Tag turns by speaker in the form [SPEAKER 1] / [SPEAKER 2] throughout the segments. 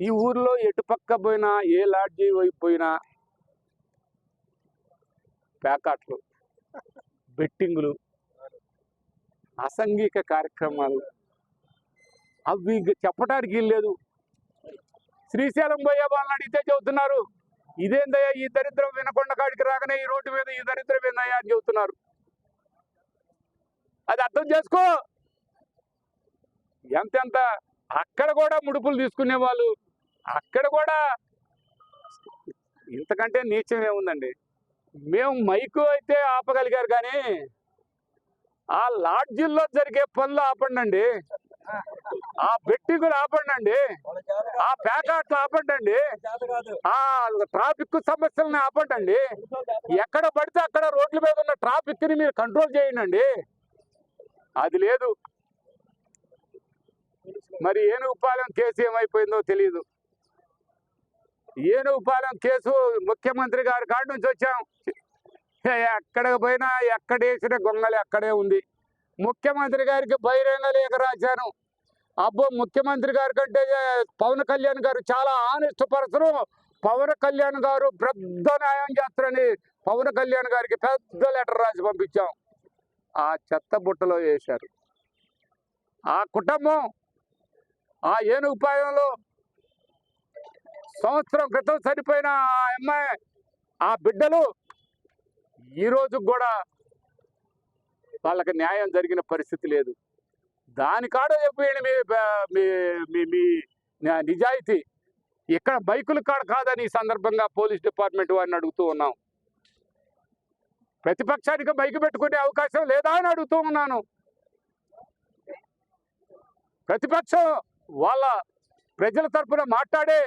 [SPEAKER 1] ఈ ఊర్లో ఎటు పక్క పోయినా ఏ లాడ్జీ వైపు పోయినా ప్యాకాట్లు బెట్టింగులు అసంఘిక కార్యక్రమాలు. అవి చెప్పడానికి లేదు. శ్రీశైలం పోయే వాళ్ళని అడిగితే చెబుతున్నారు ఇదేందయ్యా ఈ దరిద్రం వినకొండ కాడికి రాగానే ఈ రోడ్డు మీద ఈ దరిద్రం ఏందయ్యా అని చెబుతున్నారు. అది అర్థం చేసుకో. ఎంతెంత అక్కడ కూడా ముడుపులు తీసుకునే వాళ్ళు అక్కడ కూడా ఇంతకంటే నీచం ఏముందండి? మేము మైకు అయితే ఆపగలిగారు కానీ ఆ లాడ్జిల్లో జరిగే పనులు ఆపండి ఆ బెట్టింగులు ఆపండి ఆ ప్యాకాట్లు ఆపండి ఆ ట్రాఫిక్ సమస్యలను ఆపండి ఎక్కడ పడితే అక్కడ రోడ్ల మీద ఉన్న ట్రాఫిక్ని మీరు కంట్రోల్ చేయండి అది లేదు. మరి ఏనుగుపాలెం కేసు ఏమైపోయిందో తెలియదు ఏనుగుపాలెం కేసు ముఖ్యమంత్రి గారి కాడి నుంచి వచ్చాం. ఎక్కడికి పోయినా ఎక్కడ వేసిన గొంగలి అక్కడే ఉంది. ముఖ్యమంత్రి గారికి బహిరంగ లేఖ రాశాను. అబ్బో ముఖ్యమంత్రి గారి కంటే పవన్ కళ్యాణ్ గారు చాలా ఆనెస్ట్ పర్సన్ పవన్ కళ్యాణ్ గారు పెద్ద న్యాయం చేస్తారని పవన్ కళ్యాణ్ గారికి పెద్ద లెటర్ రాసి పంపించాం. ఆ చెత్త బుట్టలో వేశారు. ఆ కుటుంబం ఆ ఏనుగుపాయంలో సంవత్సరం క్రితం చనిపోయిన ఆ అమ్మాయి ఆ బిడ్డలు ఈ కూడా వాళ్ళకి న్యాయం జరిగిన పరిస్థితి లేదు. దాని కాడ చెప్పేయండి మీ మీ మీ నిజాయితీ. ఇక్కడ బైకుల కాడ కాదని ఈ సందర్భంగా పోలీస్ డిపార్ట్మెంట్ వారిని అడుగుతూ ఉన్నాం. ప్రతిపక్షానికి బైక్ పెట్టుకునే అవకాశం లేదా అని అడుగుతూ ఉన్నాను. ప్రతిపక్షం వాళ్ళ ప్రజల తరఫున మాట్లాడే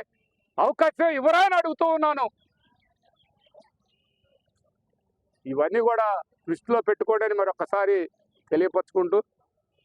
[SPEAKER 1] అవకాశం ఇవ్వరా అని అడుగుతూ ఉన్నాను. ఇవన్నీ కూడా దృష్టిలో పెట్టుకోవడానికి మరొకసారి తెలియపరచుకుంటూ